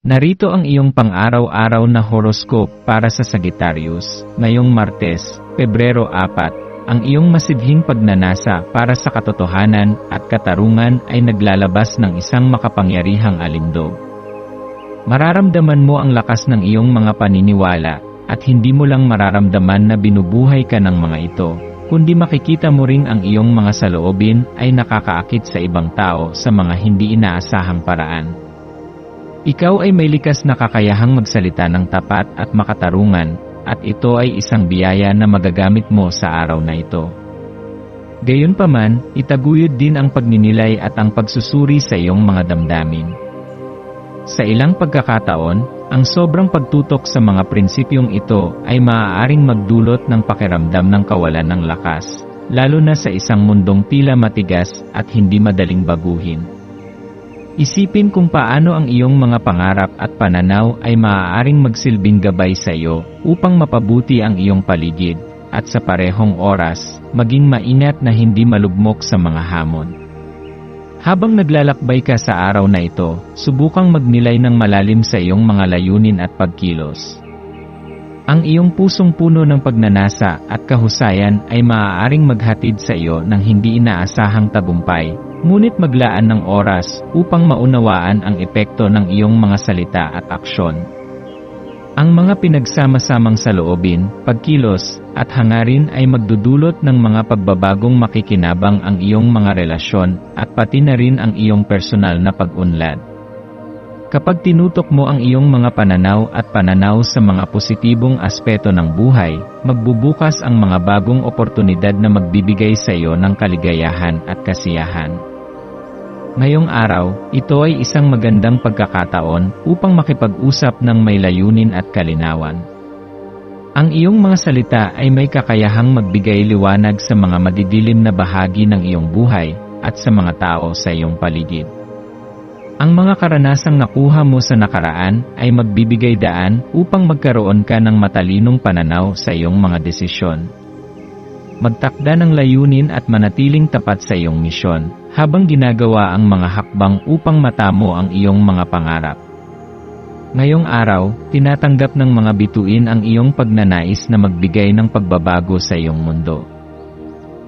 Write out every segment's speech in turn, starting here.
Narito ang iyong pang-araw-araw na horoscope para sa Sagittarius, ngayong Martes, Pebrero 4. Ang iyong masidhing pagnanasa para sa katotohanan at katarungan ay naglalabas ng isang makapangyarihang alindog. Mararamdaman mo ang lakas ng iyong mga paniniwala at hindi mo lang mararamdaman na binubuhay ka ng mga ito, kundi makikita mo ring ang iyong mga saloobin ay nakakaakit sa ibang tao sa mga hindi inaasahang paraan. Ikaw ay may likas na kakayahang magsalita ng tapat at makatarungan, at ito ay isang biyaya na magagamit mo sa araw na ito. Gayunpaman, itaguyod din ang pagninilay at ang pagsusuri sa iyong mga damdamin. Sa ilang pagkakataon, ang sobrang pagtutok sa mga prinsipyong ito ay maaaring magdulot ng pakiramdam ng kawalan ng lakas, lalo na sa isang mundong tila matigas at hindi madaling baguhin. Isipin kung paano ang iyong mga pangarap at pananaw ay maaaring magsilbing gabay sa iyo upang mapabuti ang iyong paligid, at sa parehong oras, maging maingat na hindi malugmok sa mga hamon. Habang naglalakbay ka sa araw na ito, subukang magnilay ng malalim sa iyong mga layunin at pagkilos. Ang iyong pusong puno ng pagnanasa at kahusayan ay maaaring maghatid sa iyo ng hindi inaasahang tagumpay, Ngunit maglaan ng oras upang maunawaan ang epekto ng iyong mga salita at aksyon. Ang mga pinagsama-samang saloobin, pagkilos, at hangarin ay magdudulot ng mga pagbabagong makikinabang ang iyong mga relasyon at pati na rin ang iyong personal na pag-unlad. Kapag tinutok mo ang iyong mga pananaw at pananaw sa mga positibong aspeto ng buhay, magbubukas ang mga bagong oportunidad na magbibigay sa iyo ng kaligayahan at kasiyahan. Ngayong araw, ito ay isang magandang pagkakataon upang makipag-usap ng may layunin at kalinawan. Ang iyong mga salita ay may kakayahang magbigay liwanag sa mga madidilim na bahagi ng iyong buhay at sa mga tao sa iyong paligid. Ang mga karanasang nakuha mo sa nakaraan ay magbibigay daan upang magkaroon ka ng matalinong pananaw sa iyong mga desisyon. Magtakda ng layunin at manatiling tapat sa iyong misyon, habang ginagawa ang mga hakbang upang matamo ang iyong mga pangarap. Ngayong araw, tinatanggap ng mga bituin ang iyong pagnanais na magbigay ng pagbabago sa iyong mundo.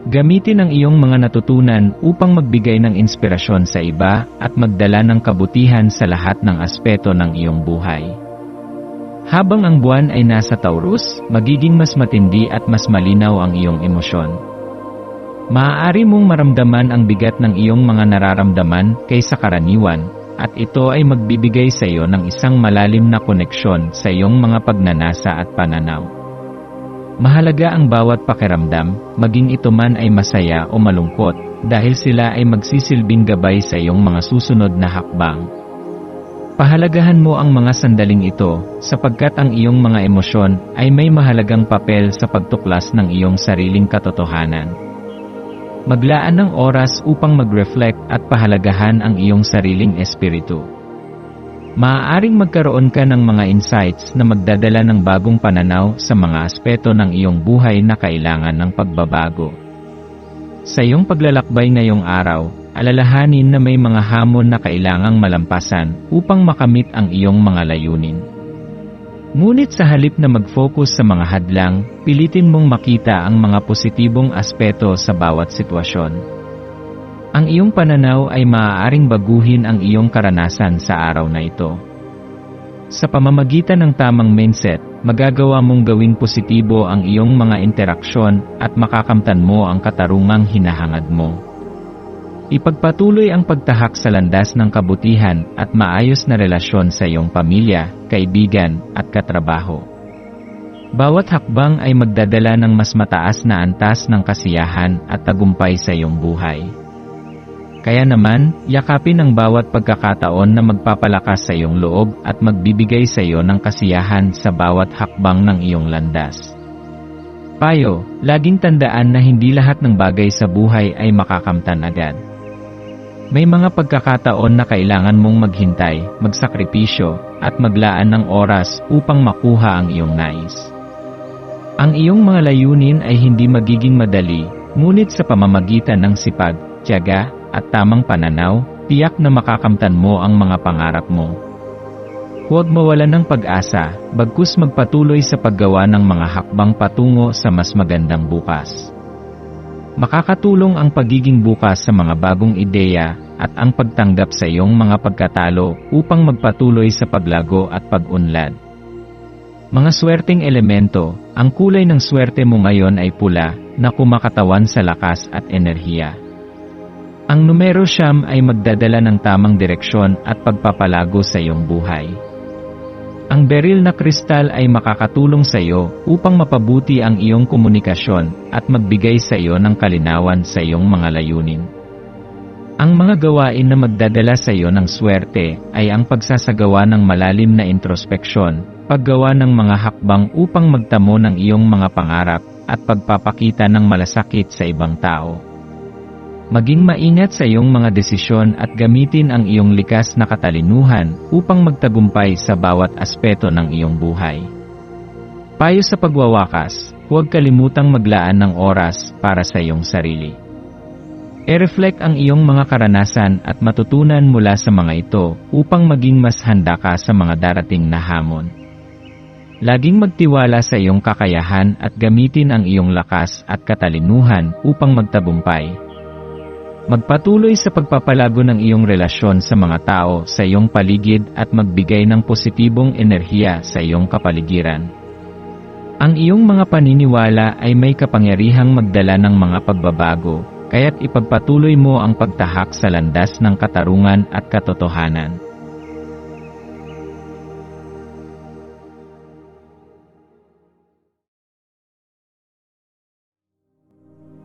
Gamitin ang iyong mga natutunan upang magbigay ng inspirasyon sa iba at magdala ng kabutihan sa lahat ng aspeto ng iyong buhay. Habang ang buwan ay nasa Taurus, magiging mas matindi at mas malinaw ang iyong emosyon. Maaari mong maramdaman ang bigat ng iyong mga nararamdaman kaysa karaniwan, at ito ay magbibigay sa iyo ng isang malalim na koneksyon sa iyong mga pagnanasa at pananaw. Mahalaga ang bawat pakiramdam, maging ito man ay masaya o malungkot, dahil sila ay magsisilbing gabay sa iyong mga susunod na hakbang. Pahalagahan mo ang mga sandaling ito, sapagkat ang iyong mga emosyon ay may mahalagang papel sa pagtuklas ng iyong sariling katotohanan. Maglaan ng oras upang mag-reflect at pahalagahan ang iyong sariling espiritu. Maaaring magkaroon ka ng mga insights na magdadala ng bagong pananaw sa mga aspeto ng iyong buhay na kailangan ng pagbabago. Sa iyong paglalakbay ngayong araw, alalahanin na may mga hamon na kailangang malampasan upang makamit ang iyong mga layunin. Ngunit sa halip na mag-focus sa mga hadlang, pilitin mong makita ang mga positibong aspeto sa bawat sitwasyon. Ang iyong pananaw ay maaaring baguhin ang iyong karanasan sa araw na ito. Sa pamamagitan ng tamang mindset, magagawa mong gawing positibo ang iyong mga interaksyon at makakamtan mo ang katarungang hinahangad mo. Ipagpatuloy ang pagtahak sa landas ng kabutihan at maayos na relasyon sa iyong pamilya, kaibigan, at katrabaho. Bawat hakbang ay magdadala ng mas mataas na antas ng kasiyahan at tagumpay sa iyong buhay. Kaya naman, yakapin ang bawat pagkakataon na magpapalakas sa iyong loob at magbibigay sa iyo ng kasiyahan sa bawat hakbang ng iyong landas. Payo, laging tandaan na hindi lahat ng bagay sa buhay ay makakamtan agad. May mga pagkakataon na kailangan mong maghintay, magsakripisyo, at maglaan ng oras upang makuha ang iyong nais. Ang iyong mga layunin ay hindi magiging madali, ngunit sa pamamagitan ng sipag, tiyaga, at tamang pananaw, tiyak na makakamtan mo ang mga pangarap mo. Huwag mawalan ng pag-asa, bagkus magpatuloy sa paggawa ng mga hakbang patungo sa mas magandang bukas. Makakatulong ang pagiging bukas sa mga bagong ideya at ang pagtanggap sa iyong mga pagkatalo upang magpatuloy sa paglago at pag-unlad. Mga swerteng elemento, ang kulay ng swerte mo ngayon ay pula na kumakatawan sa lakas at enerhiya. Ang numero siyam ay magdadala ng tamang direksyon at pagpapalago sa iyong buhay. Ang beril na kristal ay makakatulong sa iyo upang mapabuti ang iyong komunikasyon at magbigay sa iyo ng kalinawan sa iyong mga layunin. Ang mga gawain na magdadala sa iyo ng swerte ay ang pagsasagawa ng malalim na introspeksyon, paggawa ng mga hakbang upang magtamo ng iyong mga pangarap, at pagpapakita ng malasakit sa ibang tao. Maging maingat sa iyong mga desisyon at gamitin ang iyong likas na katalinuhan upang magtagumpay sa bawat aspeto ng iyong buhay. Payo sa pagwawakas, huwag kalimutang maglaan ng oras para sa iyong sarili. E-reflect ang iyong mga karanasan at matutunan mula sa mga ito upang maging mas handa ka sa mga darating na hamon. Laging magtiwala sa iyong kakayahan at gamitin ang iyong lakas at katalinuhan upang magtagumpay. Magpatuloy sa pagpapalago ng iyong relasyon sa mga tao sa iyong paligid at magbigay ng positibong enerhiya sa iyong kapaligiran. Ang iyong mga paniniwala ay may kapangyarihang magdala ng mga pagbabago, kaya't ipagpatuloy mo ang pagtahak sa landas ng katarungan at katotohanan.